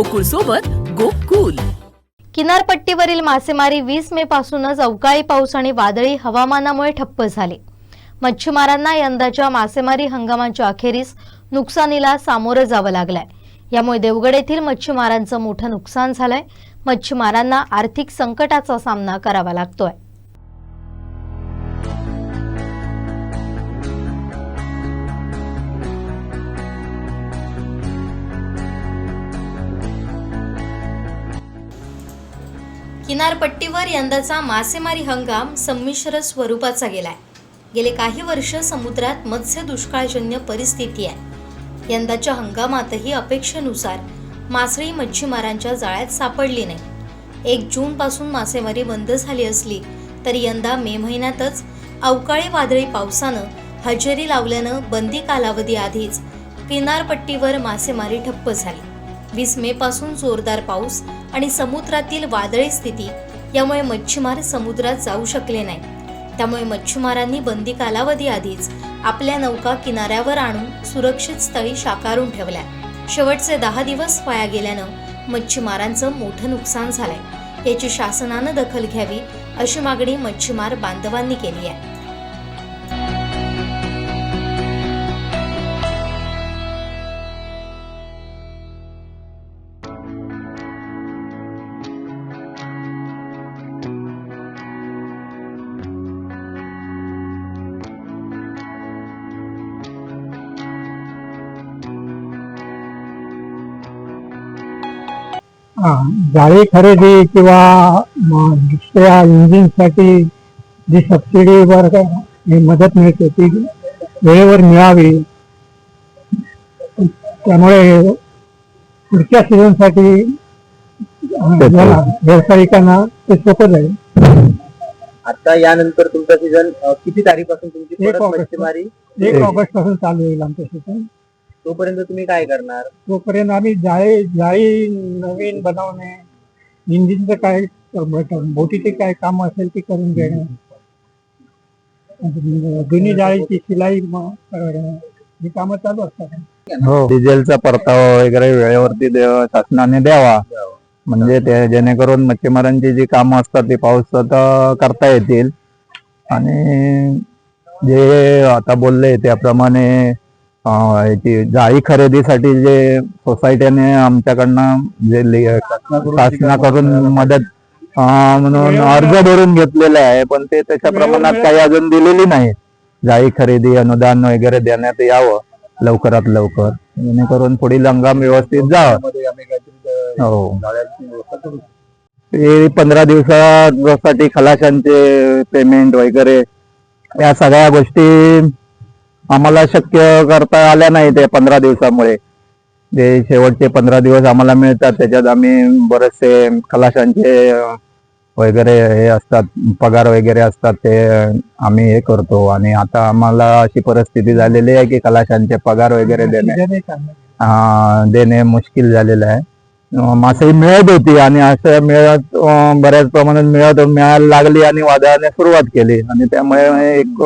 गोकुळ सोबत गोकुल. किनारपट्टीवरील मासेमारी वीस मे पासूनच अवकाळी पाऊस आणि वादळी हवामानामुळे ठप्प झाले. मच्छीमारांना यंदाच्या मासेमारी हंगामाच्या अखेरीस नुकसानीला सामोरं जावं लागलंय. यामुळे देवगड येथील मच्छीमारांचं मोठं नुकसान झालंय. मच्छीमारांना आर्थिक संकटाचा सामना करावा लागतोय. किनारपट्टीवर यंदाचा मासेमारी हंगाम संमिश्र स्वरूपाचा गेलाय. गेले काही वर्ष समुद्रात मत्स्य दुष्काळजन्य परिस्थिती आहे. यंदाच्या हंगामातही अपेक्षेनुसार मासळी मच्छीमारांच्या जाळ्यात सापडली नाही. एक जूनपासून मासेमारी बंद झाली असली तरी यंदा मे महिन्यातच अवकाळी वादळी पावसानं हजेरी लावल्यानं बंदी कालावधी आधीच किनारपट्टीवर मासेमारी ठप्प झाली. वीस मे पासून जोरदार पाऊस आणि समुद्रातील वादळी स्थिती यामुळे मच्छीमार समुद्रात जाऊ शकले नाही त्यामुळे मच्छीमारांनी बंदी कालावधी आधीच आपल्या नौका किनाऱ्यावर आणून सुरक्षित स्थळी शाकारून ठेवल्या. शेवटचे दहा दिवस वाया गेल्यानं मच्छीमारांचं मोठं नुकसान झालंय. याची शासनानं दखल घ्यावी अशी मागणी मच्छीमार बांधवांनी केली आहे. जाळी खरेदी किंवा म, दुसऱ्या इंजिनसाठी जी सबसिडीवर मदत मिळते ती वेळेवर मिळावी. त्यामुळे पुढच्या सीझनसाठी व्यावसायिकांना ते सोपं जाईल. आता यानंतर तुमचा सीझन किती तारीखपासून तुमची परत ऑगस्ट. मच्छीमारी एक ऑगस्टपासून चालू होईल आमचं सीझन तोपर्यंत तुम्ही काय करणार? तोपर्यंत आम्ही जाळी जाळी नवीन बनवणे इंजिनचं काय बोटीचे काय काम असेल ते करून घेणे जुनी जाळीची शिलाई म- करणे ही कामं चालू असतात. हो. डिझेलचा परतावा वगैरे वेळेवरती द्या- शासनाने द्यावा. म्हणजे ते जेणेकरून मच्छीमारांची जी कामं असतात ती पावसात अं, करता येतील. आणि जे आता बोलले त्याप्रमाणे याची जाळी खरेदीसाठी जे सोसायटीने आमच्याकडनं जे शासनाकडून मदत म्हणून अर्ज भरून घेतलेला आहे पण ते त्याच्या प्रमाणात काही अजून दिलेली नाही. जाळी खरेदी अनुदान वगैरे देण्यात यावं लवकरात लवकर. जेणेकरून पुढील हंगाम व्यवस्थित जावं. हो. ते पंधरा दिवसासाठी खलाशांचे पेमेंट वगैरे या सगळ्या गोष्टी आम्हाला शक्य करता आल्या नाही ते पंधरा दिवसामुळे. जे शेवटचे पंधरा दिवस आम्हाला मिळतात त्याच्यात आम्ही बरेचसे खलाशांचे अं, वगैरे हे असतात पगार वगैरे असतात ते आम्ही हे करतो. आणि आता आम्हाला अशी परिस्थिती झालेली आहे की खलाशांचे पगार वगैरे देणे. अं, देणे मुश्किल झालेलं आहे. अं, मासळी मिळत होती आणि असं मिळत बऱ्याच प्रमाणात मिळत मिळायला लागली आणि वादळाने सुरुवात केली. आणि त्यामुळे एक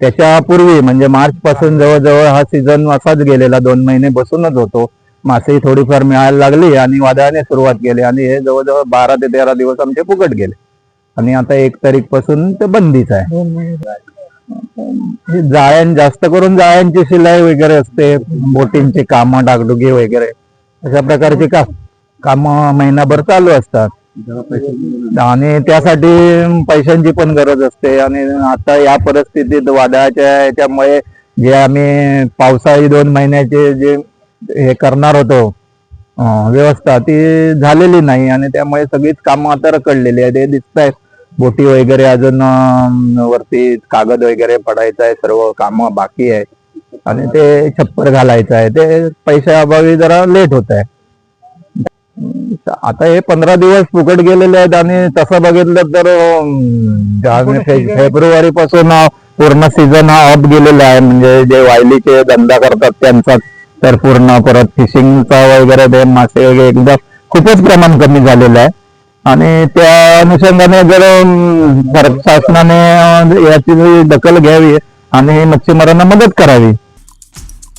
त्याच्यापूर्वी म्हणजे मार्च पासून जवळजवळ हा सीझन असाच गेलेला दोन महिने बसूनच होतो. मासळी थोडीफार मिळायला लागली आणि वादळाने सुरुवात केली आणि हे जवळजवळ बारा ते तेरा दिवस आमचे फुकट गेले. आणि आता एक तारीखपासून ते बंदीच आहे. जाळ्यां जास्त करून जाळ्यांची शिलाई वगैरे असते बोटींची कामं डागडुगी वगैरे अशा प्रकारची का कामं महिनाभर चालू असतात. आणि त्यासाठी पैशांची पण गरज असते. आणि आता या परिस्थितीत वादळाच्या याच्यामुळे जे आम्ही पावसाळी दोन महिन्याचे जे हे करणार होतो व्यवस्था ती झालेली नाही. आणि त्यामुळे सगळीच कामं आता रकडलेली आहेत. हे दिसत आहेत बोटी वगैरे अजून वरती कागद वगैरे पडायचं आहे. सर्व कामं बाकी आहे आणि ते छप्पर घालायचं आहे. ते पैशाअभावी जरा लेट होत आहे. आता हे पंधरा दिवस फुकट गेलेले आहेत आणि तसं बघितलं तर फेब्रुवारी पासून पूर्ण सीझन हा ऑफ गेलेला आहे. म्हणजे जे वायलीचे धंदा करतात त्यांचा तर पूर्ण परत फिशिंगचा वगैरे ते मासे वगैरे एकदा खूपच प्रमाण कमी झालेलं आहे. आणि त्या अनुषंगाने जर शासनाने याची दखल घ्यावी आणि मच्छीमारांना मदत करावी